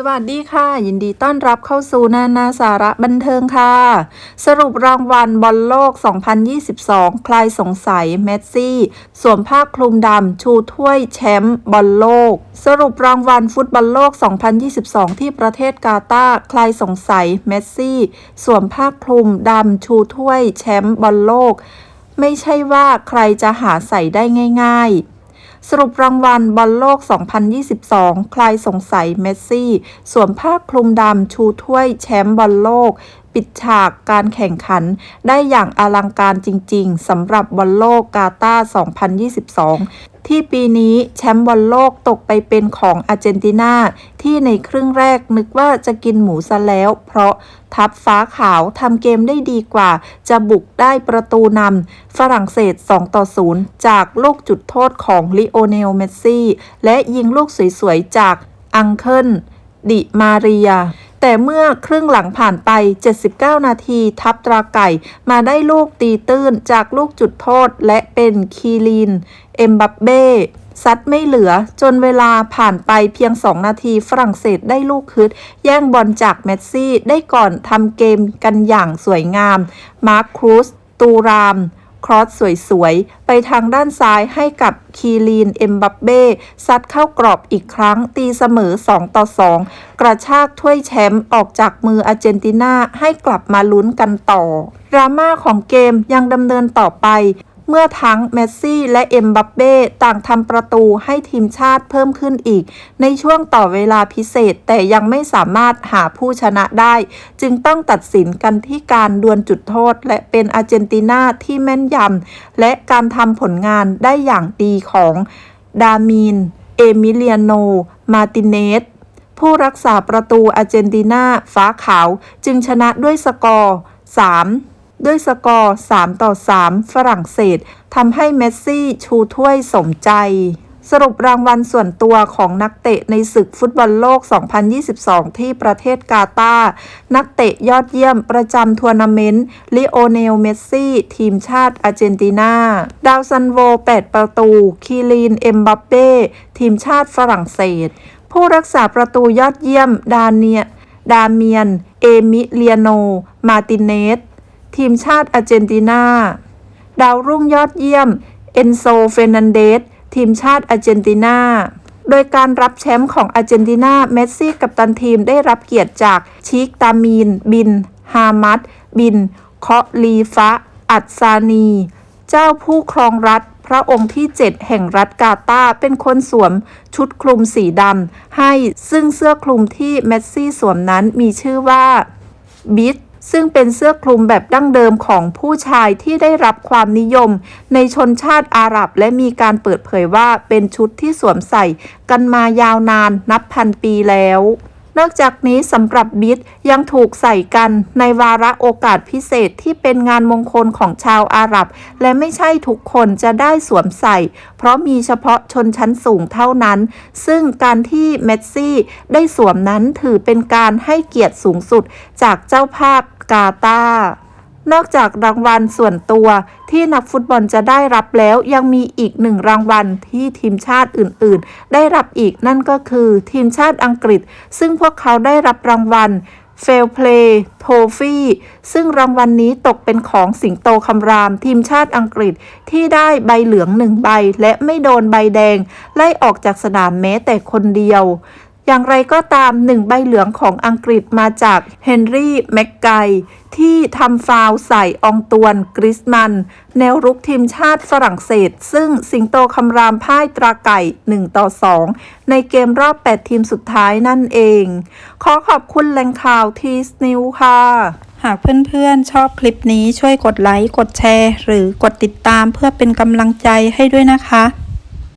สวัสดีค่ะ ยินดีต้อนรับเข้าสู่นานาสาระบันเทิงค่ะ สรุปรางวัลบอลโลก 2022 ใคลายสงสัยเมสซี่สวมผ้าคลุมดำชูถ้วยแชมป์บอลโลก สรุปรางวัลฟุตบอลโลก 2022 ที่ประเทศกาตาร์ใคลายสงสัยเมสซี่สวมผ้าคลุมดำชูถ้วยแชมป์บอลโลก ไม่ใช่ว่าใครจะหาใส่ได้ง่าย ๆ สรุปรางวัลบอลโลก 2022คลายสงสัยเมสซี่ สวมผ้าคลุมดำชูถ้วยแชมป์บอลโลก ปิดฉากการแข่งขันได้อย่างอลังการจริง ๆสำหรับบอลโลกกาตาร์2022ที่ปีนี้แชมป์บอลโลกตกไปเป็นของอาร์เจนตินาที่ในครึ่งแรกนึกว่าจะกินหมูซะแล้ว เพราะทัพฟ้าขาวทำเกมได้ดีกว่า จะบุกได้ประตูนำฝรั่งเศส 2 ต่อ 0 จากลูกจุดโทษของลิโอเนลเมสซี่ และยิงลูกสวยๆ จากอังเคิลดิมาเรีย แต่เมื่อครึ่งหลังผ่านไป 79 นาที ทัพตราไก่มาได้ลูกตีตื้นจากลูกจุดโทษและเป็นคีลีนเอ็มบัปเบ้ซัดไม่เหลือจนเวลาผ่านไปเพียง 2 นาทีฝรั่งเศสได้ลูกคืดแย่งบอลจากเมสซี่ได้ก่อนทำเกมกันอย่างสวยงาม มาร์คครูสตูราม ครอสสวยๆ ไปทางด้านซ้ายให้กับคีลีนเอ็มบัปเบ้ซัดเข้ากรอบอีกครั้งตีเสมอ 2 ต่อ 2 กระชากถ้วยแชมป์ออกจากมืออาร์เจนตินาให้กลับมาลุ้นกันต่อดราม่าของเกมยังดำเนินต่อไป เมื่อทั้งเมสซี่และเอ็มบัปเบ้ต่างทำประตูให้ทีมชาติเพิ่มขึ้นอีก ในช่วงต่อเวลาพิเศษแต่ยังไม่สามารถหาผู้ชนะได้ จึงต้องตัดสินกันที่การดวลจุดโทษ และเป็นอาร์เจนตินาที่แม่นยำและการทำผลงานได้อย่างดีของดามีน เอมิเลียโน มาติเนสผู้รักษาประตูอาร์เจนตินาฟ้าขาวจึงชนะด้วยสกอร์ 3 ด้วยสกอร์ 3 ต่อ 3 ฝรั่งเศสทำให้เมสซี่ชูถ้วยสมใจสรุปรางวัลส่วนตัวของนักเตะในศึกฟุตบอลโลก 2022 ที่ประเทศกาตาร์นักเตะยอดเยี่ยมประจำทัวร์นาเมนต์ลิโอเนล เมสซี่ ทีมชาติอาร์เจนตินา ดาวซันโว 8 ประตู คีลีน เอ็มบัปเป้ ทีมชาติฝรั่งเศส ผู้รักษาประตูยอดเยี่ยม ดาเนีย ดาเมียน เอมิเลียโน มาติเนส ทีมชาติอาร์เจนตินา ดาวรุ่งยอดเยี่ยม เอนโซ เฟรนันเดส ทีมชาติอาร์เจนตินา โดยการรับแชมป์ของอาร์เจนตินา เมสซี่กับตันทีมได้รับเกียรติจากชิกตามีน บิน ฮามัดบิน เคาะลีฟะ อัดซานี เจ้าผู้ครองรัฐพระองค์ที่ 7 แห่งรัฐกาตาเป็นคนสวมชุดคลุมสีดำให้ซึ่งเสื้อคลุมที่เมสซี่สวมนั้นมีชื่อว่าบิท ซึ่งเป็นเสื้อคลุมแบบดั้งเดิมของผู้ชายที่ได้รับความนิยม ในชนชาติอาหรับ และมีการเปิดเผยว่าเป็นชุดที่สวมใส่กันมายาวนานนับพันปีแล้ว นอกจากนี้สำหรับบิดยังถูกใส่กันในวาระโอกาสพิเศษที่เป็นงานมงคลของชาวอาหรับ และไม่ใช่ทุกคนจะได้สวมใส่ เพราะมีเฉพาะชนชั้นสูงเท่านั้น ซึ่งการที่เมสซี่ได้สวมนั้นถือเป็นการให้เกียรติสูงสุดจากเจ้าภาพกาตาร์ นอกจากรางวัลส่วนตัวที่นักฟุตบอลจะได้รับแล้วยังมีอีกหนึ่งรางวัลที่ทีมชาติอื่น ๆ ได้รับอีกนั่นก็คือทีมชาติอังกฤษ ซึ่งพวกเขาได้รับรางวัล Fair Play Trophy ซึ่งรางวัลนนี้ตกเป็นของสิงโตคำราม ทีมชาติอังกฤษที่ได้ใบเหลืองหนึ่งใบ และไม่โดนใบแดง ไล่ออกจากสนามแม้แต่คนเดียว อย่างไรก็ตามหนึ่งใบเหลืองของอังกฤษมาจากเฮนรี่แม็กไกที่ทำฟาวใส่อองตวนกริสมัน แนวรุกทีมชาติฝรั่งเศส ซึ่งสิงโตคำรามพ่ายตราไก่ 1 ต่อ 2 ในเกมรอบ 8 ทีมสุดท้ายนั่นเอง ขอขอบคุณแหล่งข่าวทีสนิวค่ะ หากเพื่อนๆ ชอบคลิปนี้ช่วยกดไลค์ กดแชร์ หรือกดติดตามเพื่อเป็นกำลังใจให้ด้วยนะคะ